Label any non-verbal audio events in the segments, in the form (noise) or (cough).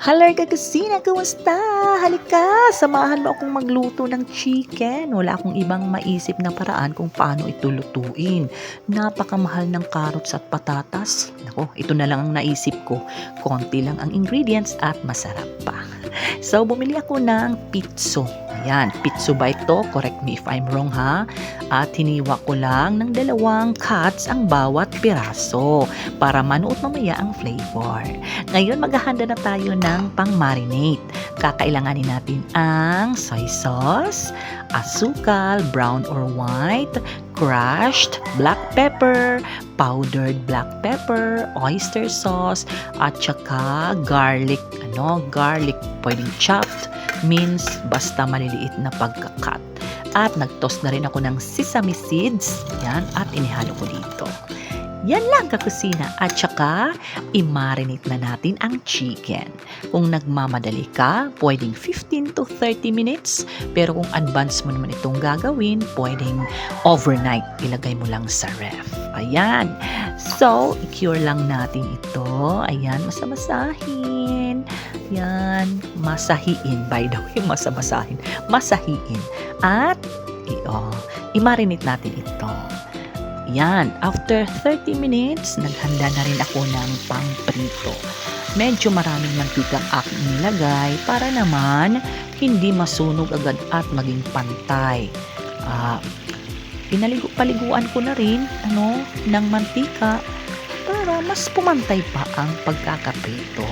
Halar ka kumusta? Halika, samahan mo akong magluto ng chicken. Wala akong ibang maisip na paraan kung paano ito lutuin. Napakamahal ng carrots at patatas. Nako, ito na lang ang naisip ko. Konti lang ang ingredients at masarap pa. So, bumili ako ng pizzo. Ayan, pizzo ba ito? Correct me if I'm wrong ha. At hiniwa ko lang ng dalawang cuts ang bawat piraso para manuot mamaya ang flavor. Ngayon, maghahanda na tayo ng pang-marinate. Kakailanganin natin ang soy sauce, asukal, brown or white, crushed black pepper, powdered black pepper, oyster sauce, at saka garlic, ano, garlic, pwedeng chopped, minced, basta maliliit na pagkakat. At nag-toast na rin ako ng sesame seeds, yan, at inihalo ko dito. Yan lang kakusina. At saka, i-marinate na natin ang chicken. Kung nagmamadali ka, pwedeng 15 to 30 minutes. Pero kung advance mo naman itong gagawin, pwedeng overnight. Ilagay mo lang sa ref. Ayan. So, i-cure lang natin ito. Ayan, masamasahin. Yan, masahiin. By the way, (laughs) masamasahin. Masahiin. At, i- oh, i-marinate natin ito. Yan, after 30 minutes, naghanda na rin ako ng pang-prito. Medyo maraming mantika ang aking nilagay para naman hindi masunog agad at maging pantay. Ah, pinaligo paliguan ko na rin ano ng mantika para mas pumantay pa ang pagkakaprito.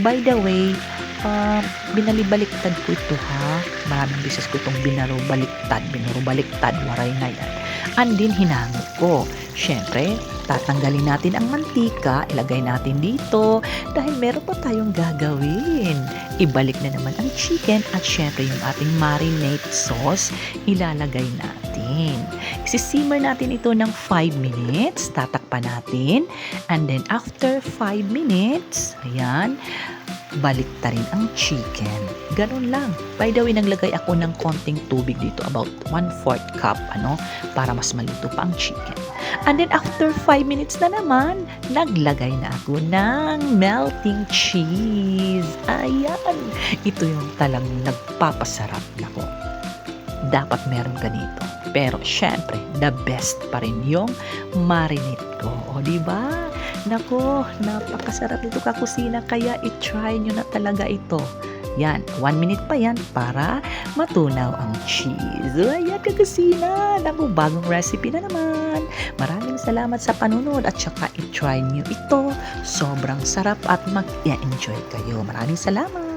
By the way, uh, binalibaliktad ko ito ha. Maraming beses ko itong binarubaliktad, binarubaliktad, waray na yan. And din hinangot ko. Siyempre, tatanggalin natin ang mantika, ilagay natin dito dahil meron pa tayong gagawin. Ibalik na naman ang chicken at syempre yung ating marinade sauce, ilalagay natin. Isisimmer natin ito ng 5 minutes, tatakpan natin, and then after 5 minutes, ayan, balik ta rin ang chicken. Ganun lang. By the way, naglagay ako ng konting tubig dito, about 1-4 cup, ano, para mas maluto pa ang chicken. And then after 5 minutes na naman, naglagay na ako ng melting cheese. Ayan. Ito yung talang nagpapasarap nako. Dapat meron ganito. Pero syempre, the best pa rin yung marinate ko. O, di ba? Nako, napakasarap nito kakusina kaya i-try nyo na talaga ito. Yan, one minute pa yan para matunaw ang cheese. Ayan, kakusina. Naku, bagong recipe na naman. Maraming salamat sa panunod at saka i-try nyo ito. Sobrang sarap at mag-enjoy kayo. Maraming salamat.